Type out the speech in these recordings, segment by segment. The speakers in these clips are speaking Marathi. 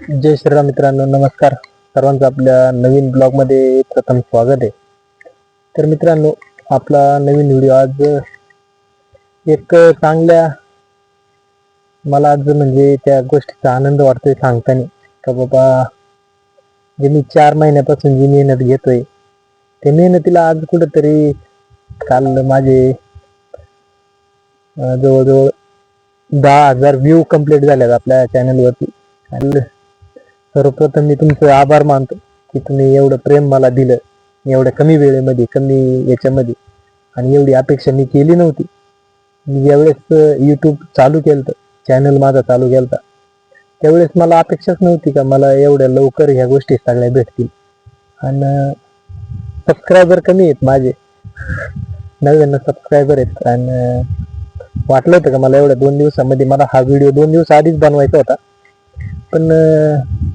जय श्रीराम मित्रांनो नमस्कार. सर्वांचं आपल्या नवीन ब्लॉगमध्ये प्रथम स्वागत आहे. तर मित्रांनो आपला नवीन व्हिडिओ आज एक चांगल्या मला आज म्हणजे त्या गोष्टीचा आनंद वाटतोय सांगताना. का बाबा जे मी चार महिन्यापासून जी मेहनत घेतोय त्या मेहनतीला आज कुठंतरी काल माझे जवळजवळ दहा हजार व्ह्यू कंप्लीट झाल्यात आपल्या चॅनलवरती सर्वप्रथम मी तुमचे आभार मानतो की तुम्ही एवढं प्रेम मला दिलं. एवढ्या कमी वेळेमध्ये कमी याच्यामध्ये. आणि एवढी अपेक्षा मी केली नव्हती. मी ज्यावेळेस यूट्यूब चालू केलं चॅनल माझा चालू केलता त्यावेळेस मला अपेक्षाच नव्हती का मला एवढ्या लवकर ह्या गोष्टी सगळ्या भेटतील. आणि सबस्क्रायबर कमी आहेत माझे. नव्याण्णव सबस्क्रायबर आहेत. आणि वाटलं होतं का मला एवढ्या दोन दिवसामध्ये मला हा व्हिडिओ दोन दिवस आधीच बनवायचा होता. पण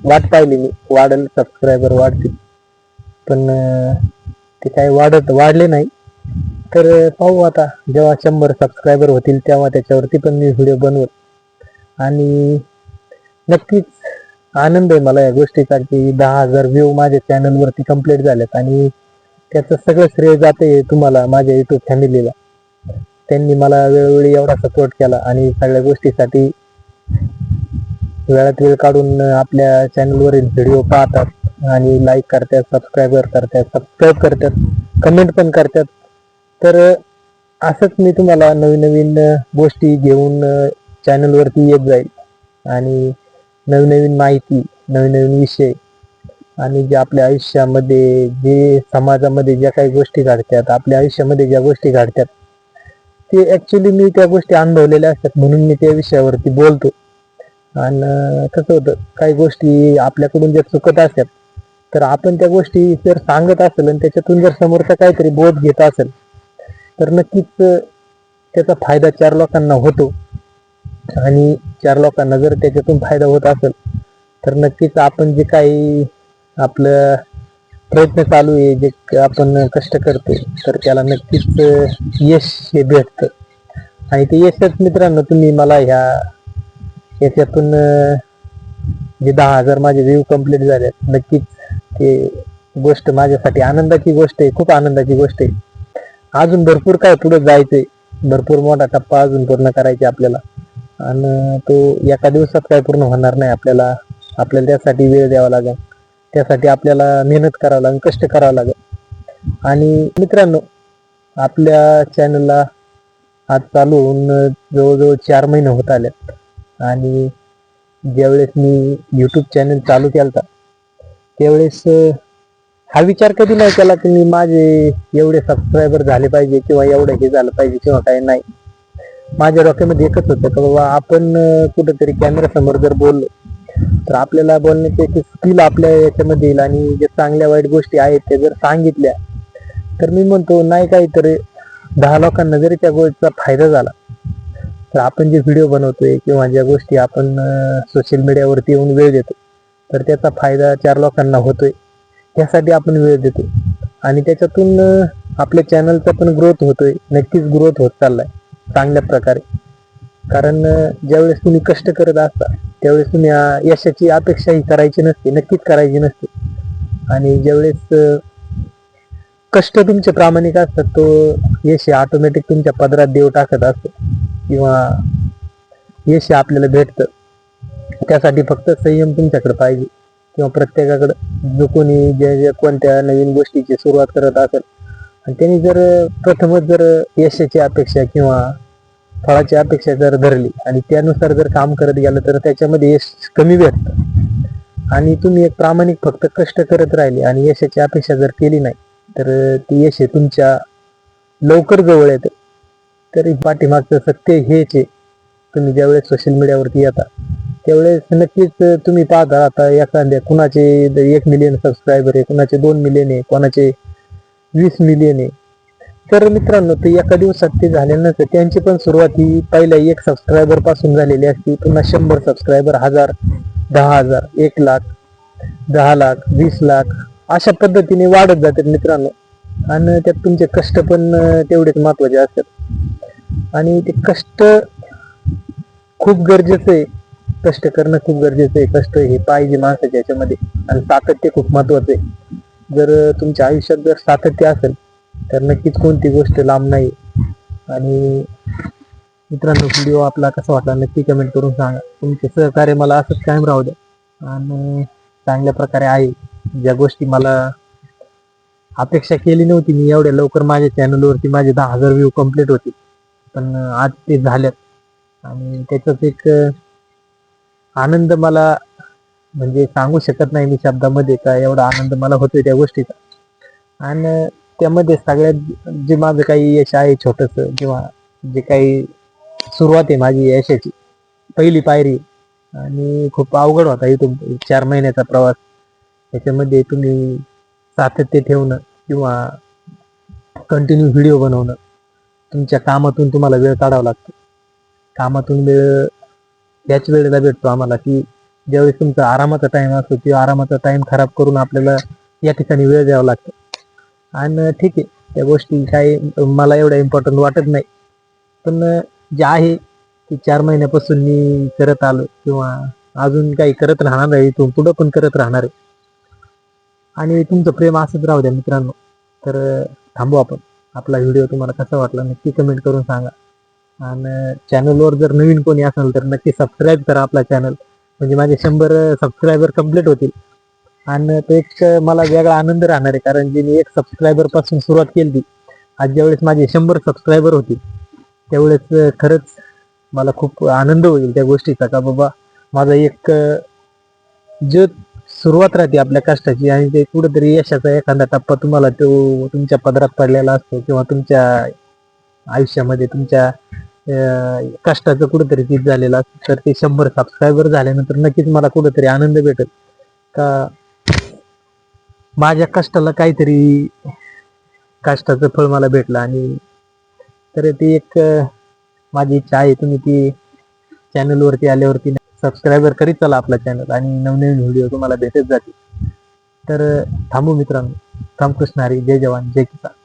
वाट पाहिली मी. वाढेल सबस्क्रायबर वाढतील. पण ते काही वाढत वाढले नाही. तर पाहू आता. जेव्हा शंभर सबस्क्रायबर होतील तेव्हा त्याच्यावरती पण मी व्हिडिओ बनवत आणि नक्कीच आनंद आहे मला या गोष्टीचा की दहा हजार व्ह्यू माझ्या चॅनलवरती कंप्लीट झालेत. आणि त्याचं सगळं श्रेय जाते तुम्हाला माझ्या युट्यूब फॅमिलीला त्यांनी मला वेळोवेळी एवढा सपोर्ट केला. आणि सगळ्या गोष्टीसाठी वेळात वेळ काढून आपल्या चॅनलवरील व्हिडिओ पाहतात आणि लाईक करतात सबस्क्राईबर करतात सबस्क्राईब करतात कमेंट पण करतात. तर असंच मी तुम्हाला नवीन नवीन गोष्टी घेऊन चॅनलवरती येत जाईल. आणि नवीन नवीन माहिती नवीन नवीन विषय आणि जे आपल्या आयुष्यामध्ये जे समाजामध्ये ज्या काही गोष्टी घडतात आपल्या आयुष्यामध्ये ज्या गोष्टी घडतात ते ॲक्च्युली मी त्या गोष्टी अनुभवलेल्या असतात म्हणून मी त्या विषयावरती बोलतो. आणि कसं होतं काही गोष्टी आपल्याकडून जर चुकत असतात तर आपण त्या गोष्टी जर सांगत असेल आणि त्याच्यातून जर समोरचा काहीतरी बोध घेत असेल तर नक्कीच त्याचा फायदा चार लोकांना होतो. आणि चार लोकांना जर त्याच्यातून फायदा होत असेल तर नक्कीच आपण जे काही आपलं प्रयत्न चालू आहे जे आपण कष्ट करतो तर त्याला नक्कीच यश हे भेटतं. आणि ते यशच मित्रांनो तुम्ही मला ह्या याच्यातून जे दहा हजार माझे व्ह्यू कंप्लीट झाले नक्कीच ते गोष्ट माझ्यासाठी आनंदाची गोष्ट आहे खूप आनंदाची गोष्ट आहे. अजून भरपूर काय पुढे जायचंय भरपूर मोठा टप्पा अजून पूर्ण करायचा आपल्याला. आणि तो एका दिवसात काय पूर्ण होणार नाही आपल्याला आपल्याला त्यासाठी वेळ द्यावा लागेल. त्यासाठी आपल्याला मेहनत करावं लागेल कष्ट करावं लागेल. आणि मित्रांनो आपल्या चॅनलला आज चालू होऊन जवळजवळ चार महिने होत आलेत. आणि ज्यावेळेस मी यूट्यूब चॅनल चालू केलता त्यावेळेस हा विचार कधी नाही केला की मी माझे एवढे सबस्क्रायबर झाले पाहिजे किंवा एवढं हे झालं पाहिजे किंवा काही नाही. माझ्या डोक्यामध्ये एकच होतं की बाबा आपण कुठंतरी कुठेतरी कॅमेरा समोर जर बोललो तर आपल्याला बोलण्याची स्किल आपल्या याच्यामध्ये येईल आणि जे चांगल्या वाईट गोष्टी आहेत त्या जर सांगितल्या तर मी म्हणतो नाही काहीतरी दहा लोकांना जरी त्या गोष्टीचा फायदा झाला तर आपण जे व्हिडिओ बनवतोय किंवा ज्या गोष्टी आपण सोशल मीडियावरती येऊन वेळ देतो तर त्याचा फायदा चार लोकांना होतोय. त्यासाठी आपण वेळ देतो. आणि त्याच्यातून आपल्या चॅनलचा पण ग्रोथ होतोय. नक्कीच ग्रोथ होत चाललाय. चांगल्या प्रकारे. कारण ज्यावेळेस तुम्ही कष्ट करत असता त्यावेळेस तुम्ही यशाची अपेक्षा ही करायची नसते. नक्कीच करायची नसते. आणि ज्यावेळेस कष्ट तुमचे प्रामाणिक असतात तो यश ऑटोमॅटिक तुमच्या पदरात देव टाकत असतो. किंवा यश आपल्याला भेटतं. त्यासाठी फक्त संयम तुमच्याकडे पाहिजे. किंवा प्रत्येकाकडं जो कोणी ज्या ज्या कोणत्या नवीन गोष्टीची सुरुवात करत असेल आणि त्यांनी जर प्रथमच जर यशाची अपेक्षा किंवा फळाची अपेक्षा जर धरली आणि त्यानुसार जर काम करत गेलं तर त्याच्यामध्ये यश कमी भेटतं. आणि तुम्ही एक प्रामाणिक फक्त कष्ट करत राहिले आणि यशाची अपेक्षा जर केली नाही तर ती यश तुमच्या लवकर जवळ येतं. तरी पाठीमागचं सत्य हेच आहे. तुम्ही ज्यावेळेस सोशल मीडियावरती येता त्यावेळेस नक्कीच तुम्ही पाहता आता एखाद्या कुणाचे एक मिलियन सबस्क्रायबर आहे कुणाचे दोन मिलियन आहे कोणाचे वीस मिलियन आहे. तर मित्रांनो ते एका दिवसात ते झाल्यानंतर त्यांची पण सुरुवात ही पहिल्या एक सबस्क्रायबरपासून झालेली असते. पुन्हा शंभर सबस्क्रायबर हजार दहा हजार एक लाख दहा लाख वीस लाख अशा पद्धतीने वाढत जातात मित्रांनो. आणि त्यात तुमचे कष्ट पण तेवढेच महत्त्वाचे असतात. आणि ते कष्ट खूप गरजेचं आहे. कष्ट करणं खूप गरजेचं आहे. कष्ट हे पाहिजे माणसाच्या याच्यामध्ये आणि सातत्य खूप महत्वाचं आहे. जर तुमच्या आयुष्यात जर सातत्य असेल तर नक्कीच कोणती गोष्ट लांब नाही. आणि मित्रांनो व्हिडिओ आपला कसा वाटला नक्की कमेंट करून सांगा. तुमचे सहकार्य मला असंच कायम राहू द्या. आणि चांगल्या प्रकारे आहे. ज्या गोष्टी मला अपेक्षा केली नव्हती मी एवढ्या लवकर माझ्या चॅनलवरती माझे दहा हजार व्ह्यू कंप्लीट होतील. पण आज ते झाल्यात. आणि त्याचाच एक आनंद मला म्हणजे सांगू शकत नाही मी शब्दामध्ये का एवढा आनंद मला होतोय त्या गोष्टीचा. आणि त्यामध्ये सगळ्यात जे माझं काही यश आहे छोटस किंवा जे काही सुरुवात आहे माझी यशाची पहिली पायरी आणि खूप अवघड होता इथून चार महिन्याचा प्रवास. त्याच्यामध्ये तुम्ही सातत्य ठेवणं किंवा कंटिन्यू व्हिडिओ बनवणं तुमच्या कामातून तुम्हाला वेळ काढावा लागतो. कामातून वेळ याच वेळेला भेटतो आम्हाला की ज्यावेळेस तुमचा आरामाचा टाइम असतो किंवा आरामाचा टाइम खराब करून आपल्याला या ठिकाणी वेळ द्यावा लागतो. आणि ठीक आहे त्या गोष्टी काही मला एवढ्या इम्पॉर्टंट वाटत नाही. पण जे आहे ते चार महिन्यापासून मी करत आलो किंवा अजून काही करत राहणार आहे इथून पुढं पण करत राहणार आहे. आणि तुमचं प्रेम असंच राहू द्या मित्रांनो. तर थांबू आपण. आपला व्हिडिओ तुम्हाला कसा वाटला नक्की कमेंट करून सांगा. आणि चॅनलवर जर नवीन कोणी असेल तर नक्की सबस्क्राईब करा आपला चॅनल म्हणजे माझे शंभर सबस्क्रायबर कंप्लीट होतील. आणि तो एक मला वेगळा आनंद राहणार आहे कारण जे मी एक सबस्क्रायबरपासून सुरुवात केली. आज ज्यावेळेस माझे शंभर सबस्क्रायबर होतील त्यावेळेस खरंच मला खूप आनंद होईल त्या गोष्टीचा का बाबा माझा एक जग जो सुरुवात राहते आपल्या कष्टाची आणि ते कुठेतरी यशाचा एखादा टप्पा तुम्हाला तो तुमच्या पदरात पडलेला असतो किंवा तुमच्या आयुष्यामध्ये तुमच्या कष्टाचं कुठेतरी तीच झालेलं असतं. तर ते शंभर सबस्क्रायबर झाल्यानंतर नक्कीच मला कुठेतरी आनंद भेटत का माझ्या कष्टाला काहीतरी कष्टाचं फळ मला भेटलं आणि तर ती एक माझी इच्छा आहे. तुम्ही ती चॅनलवरती आल्यावरती सबस्क्रायबर करीत चला आपला चॅनल आणि नवनवीन व्हिडिओ तुम्हाला भेटत जातील. तर थांबू मित्रांनो. रामकृष्ण हरी जय जवान जय किसान.